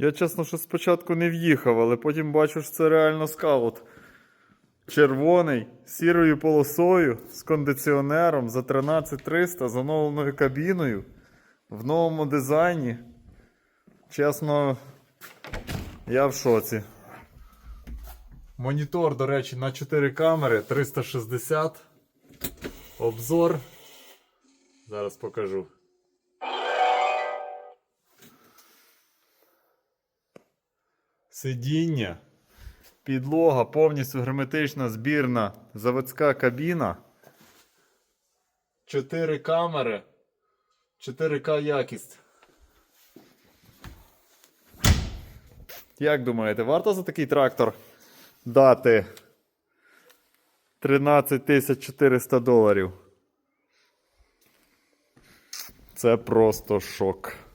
Я чесно, що спочатку не в'їхав, але потім бачу, що це реально скаут. Червоний, сірою полосою, з кондиціонером за 13300, з оновленою кабіною, в новому дизайні. Чесно, я в шоці. Монітор, до речі, на 4 камери 360. Обзор. Зараз покажу. Сидіння. Підлога, повністю герметична, збірна, заводська кабіна. 4 камери. 4К якість. Як думаєте, варто за такий трактор дати 13 400 доларів? Це просто шок.